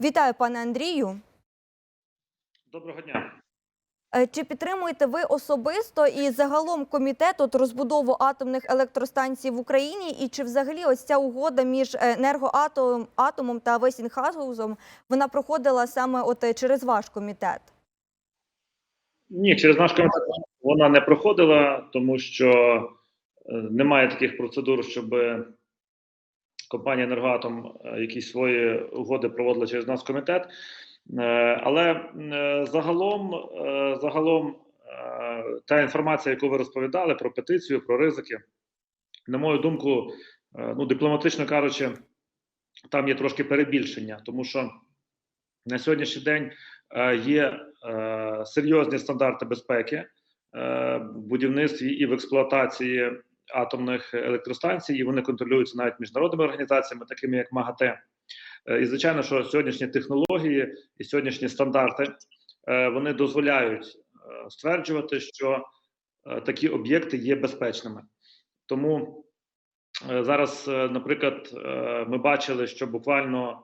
Вітаю, пане Андрію. Доброго дня. Е, Чи підтримуєте ви особисто і загалом комітет от розбудову атомних електростанцій в Україні? І чи взагалі ось ця угода між е, енергоатомом атомом та Весінгхаузом вона проходила саме от е, через ваш комітет? Ні, через наш комітет вона не проходила, тому що немає таких процедур, щоб компанія Енергоатом е, якісь свої угоди проводила через наш комітет. Е, Але е, загалом, загалом та інформація, яку ви розповідали про петицію, про ризики, на мою думку, ну дипломатично кажучи, там є трошки перебільшення, тому що на сьогоднішній день є серйозні стандарти безпеки в будівництві і в експлуатації атомних електростанцій, і вони контролюються навіть міжнародними організаціями, такими як МАГАТЕ. Е, І звичайно, що сьогоднішні технології і сьогоднішні стандарти е, вони дозволяють е, стверджувати, що такі об'єкти є безпечними. Тому зараз, наприклад, ми бачили, що буквально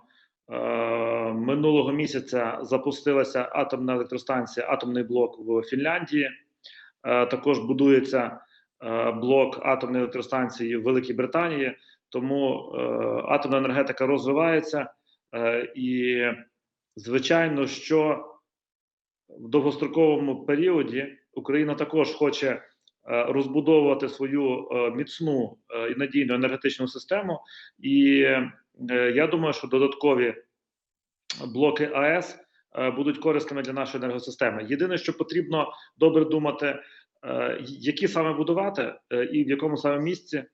минулого місяця запустилася атомна електростанція, атомний блок в Фінляндії. Також будується блок атомної електростанції в Великій Британії. Тому е, атомна енергетика розвивається, е, і звичайно, що в довгостроковому періоді Україна також хоче е, розбудовувати свою е, міцну е, і надійну енергетичну систему. І е, я думаю, що додаткові блоки АЕС е, будуть корисними для нашої енергосистеми. Єдине, що потрібно добре думати, е, які саме будувати е, і в якому саме місці.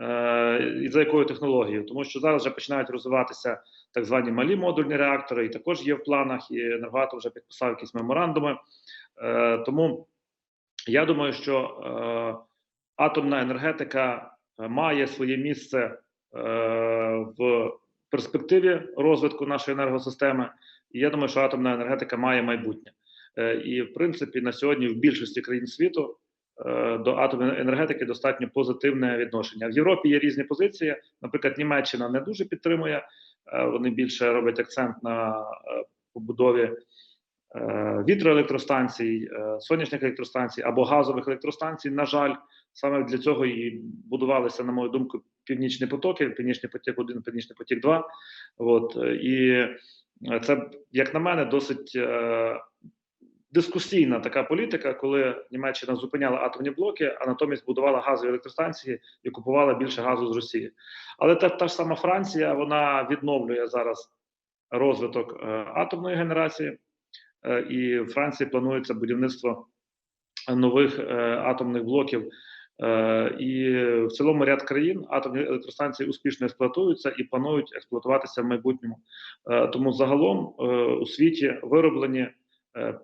Е, І за якою технологією, тому що зараз вже починають розвиватися так звані малі модульні реактори, і також є в планах, і Енергоатом вже підписав якісь меморандуми. Е, Тому я думаю, що е, атомна енергетика е, має своє місце е, в перспективі розвитку нашої енергосистеми. І я думаю, що атомна енергетика має майбутнє. Е, І в принципі на сьогодні в більшості країн світу е, до атомної енергетики достатньо позитивне відношення. В Європі є різні позиції. Наприклад, Німеччина не дуже підтримує. е, Вони більше роблять акцент на побудові вітроелектростанцій, сонячних електростанцій або газових електростанцій. На жаль, саме для цього і будувалися, на мою думку, північні потоки, північний потік 1, північний потік 2. От і це, як на мене, досить дискусійна така політика, коли Німеччина зупиняла атомні блоки, а натомість будувала газові електростанції і купувала більше газу з Росії. Але та, та ж сама Франція вона відновлює зараз розвиток е, атомної генерації, е, і в Франції планується будівництво нових е, атомних блоків. Е, і в цілому ряд країн атомні електростанції успішно експлуатуються і планують експлуатуватися в майбутньому. Е, тому загалом е, у світі вироблені е,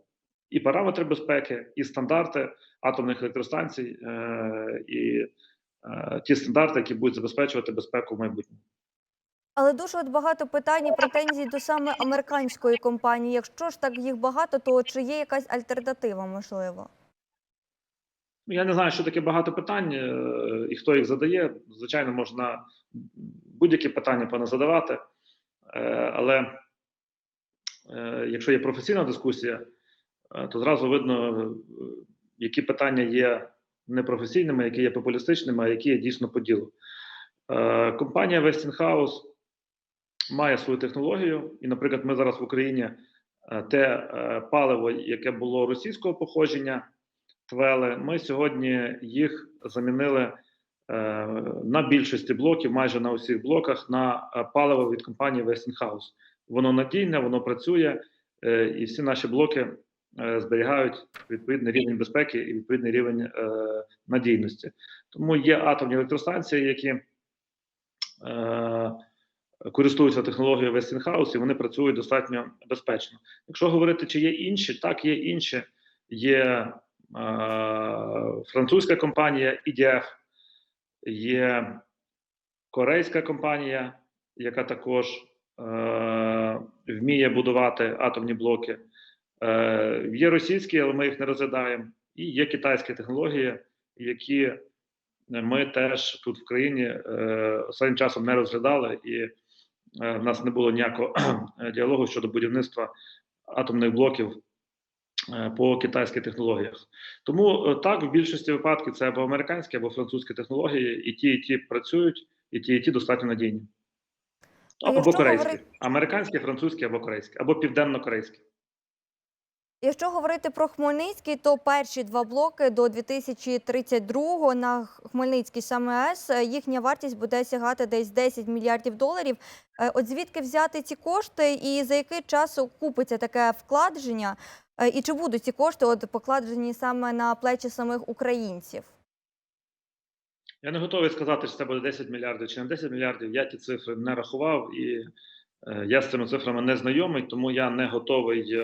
і параметри безпеки, і стандарти атомних електростанцій, е, і е, ті стандарти, які будуть забезпечувати безпеку в майбутньому. Але дуже от багато питань і претензій до саме американської компанії. Якщо ж так їх багато, то чи є якась альтернатива можливо? Ну, Я не знаю, що таке багато питань е, і хто їх задає. Звичайно, можна будь-які питання пане задавати, Е, але якщо є професійна дискусія, то зразу видно, е, які питання є непрофесійними, які є популістичними, а які є дійсно по ділу. Е, Компанія Westinghouse має свою технологію, і, наприклад, ми зараз в Україні е, те е, паливо, яке було російського походження, твели, ми сьогодні їх замінили е, на більшості блоків, майже на усіх блоках, на е, паливо від компанії Westinghouse. Воно надійне, воно працює, е, і всі наші блоки е, зберігають відповідний рівень безпеки і відповідний рівень е, надійності. Тому є атомні електростанції, які е, користуються технологією Westinghouse, і вони працюють достатньо безпечно. Якщо говорити, чи є інші, так є інші. Є е, французька компанія EDF, є корейська компанія, яка також е, вміє будувати атомні блоки. Е, є російські, але ми їх не розглядаємо. І є китайські технології, які ми теж тут в країні е, останнім часом не розглядали і е, в нас не було ніякого діалогу щодо будівництва атомних блоків е, по китайських технологіях. Тому е, так, в більшості випадків це або американські, або французькі технології, і ті, і ті працюють, і ті, і ті достатньо надійні. Або корейські, американські, французькі або корейські, або південно-корейські. Якщо говорити про Хмельницький, то перші два блоки до 2032-го на Хмельницький саме АЕС їхня вартість буде сягати десь 10 мільярдів доларів. Е, От звідки взяти ці кошти і за який час окупиться таке вкладення? Е, І чи будуть ці кошти от покладені саме на плечі самих українців? Я не готовий сказати, чи це буде 10 мільярдів чи не 10 мільярдів. Я ті цифри не рахував і е, я з цими цифрами не знайомий, тому я не готовий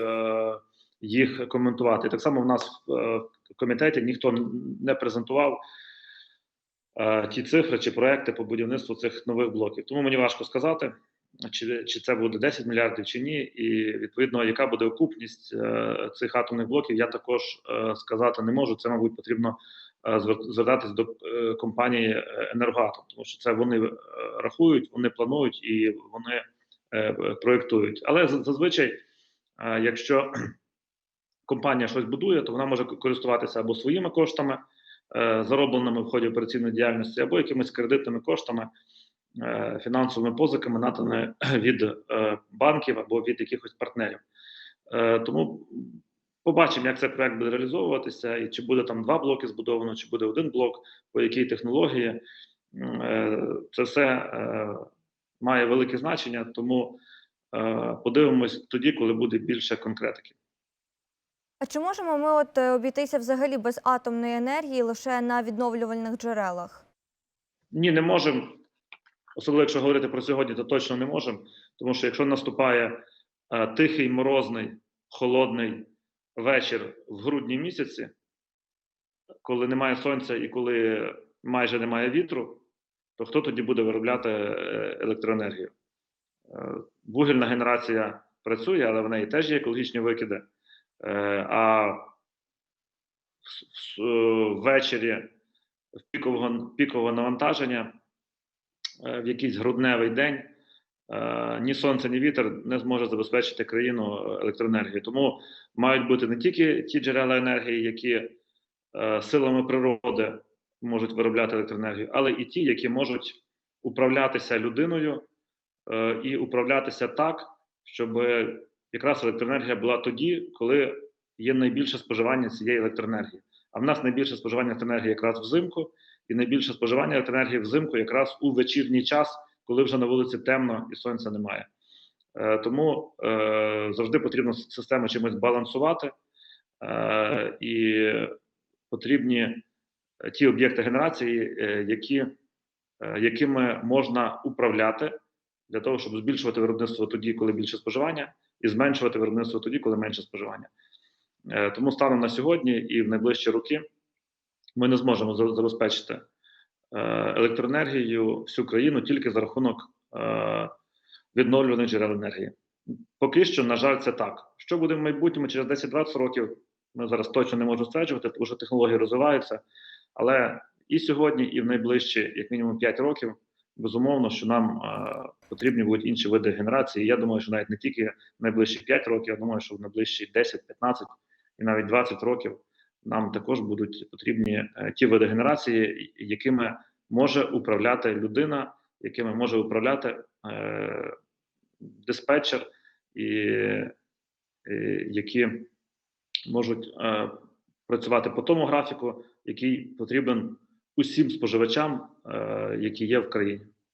їх коментувати. Так само в нас в, е, комітеті ніхто не презентував е, ті цифри чи проекти по будівництву цих нових блоків. Тому мені важко сказати, чи, чи це буде 10 мільярдів чи ні, і відповідно, яка буде окупність е, цих атомних блоків, я також сказати не можу. Це, мабуть, потрібно звертатись до компанії Енергоатом, тому що це вони рахують, вони планують і вони проєктують. Але зазвичай, якщо компанія щось будує, то вона може користуватися або своїми коштами, е, заробленими в ході операційної діяльності, або якимись кредитними коштами, е, фінансовими позиками, наданими від е, банків або від якихось партнерів. Тому побачимо, як цей проект буде реалізовуватися, і чи буде там два блоки збудовано, чи буде один блок, по якій технології. Це все має велике значення, тому подивимось тоді, коли буде більше конкретики. А чи можемо ми от е, обійтися взагалі без атомної енергії лише на відновлювальних джерелах? Ні, не можемо. Особливо, якщо говорити про сьогодні, то точно не можемо. Тому що якщо наступає е, тихий, морозний, холодний вечір в грудні місяці, коли немає сонця і коли майже немає вітру, то хто тоді буде виробляти е, електроенергію? Е, Вугільна генерація працює, але в неї теж є екологічні викиди. Е, А ввечері пікового, пікового навантаження е, в якийсь грудневий день е, ні сонце, ні вітер не зможе забезпечити країну електроенергією. Тому мають бути не тільки ті джерела енергії, які силами природи можуть виробляти електроенергію, але і ті, які можуть управлятися людиною і управлятися так, щоб якраз електроенергія була тоді, коли є найбільше споживання цієї електроенергії. А в нас найбільше споживання електроенергії якраз взимку, і найбільше споживання електроенергії взимку якраз у вечірній час, коли вже на вулиці темно і сонця немає. Е, тому е, завжди потрібно систему чимось балансувати, е, і потрібні е, ті об'єкти генерації, е, які, е, якими можна управляти для того, щоб збільшувати виробництво тоді, коли більше споживання, і зменшувати виробництво тоді, коли менше споживання. Е, Тому станом на сьогодні і в найближчі роки ми не зможемо забезпечити е, електроенергією всю країну тільки за рахунок е, відновлюваних джерел енергії. Поки що, на жаль, це так. Що буде в майбутньому через 10-20 років, ми зараз точно не можемо стверджувати, тому що технології розвиваються. Але і сьогодні, і в найближчі, як мінімум 5 років, безумовно, що нам е, потрібні будуть інші види генерації. Я думаю, що навіть не тільки в найближчі 5 років, я думаю, що в найближчі 10, 15 і навіть 20 років нам також будуть потрібні е, ті види генерації, якими може управляти людина, якими може управляти е, диспетчер, і, і які можуть е, працювати по тому графіку, який потрібен усім споживачам, е, які є в країні.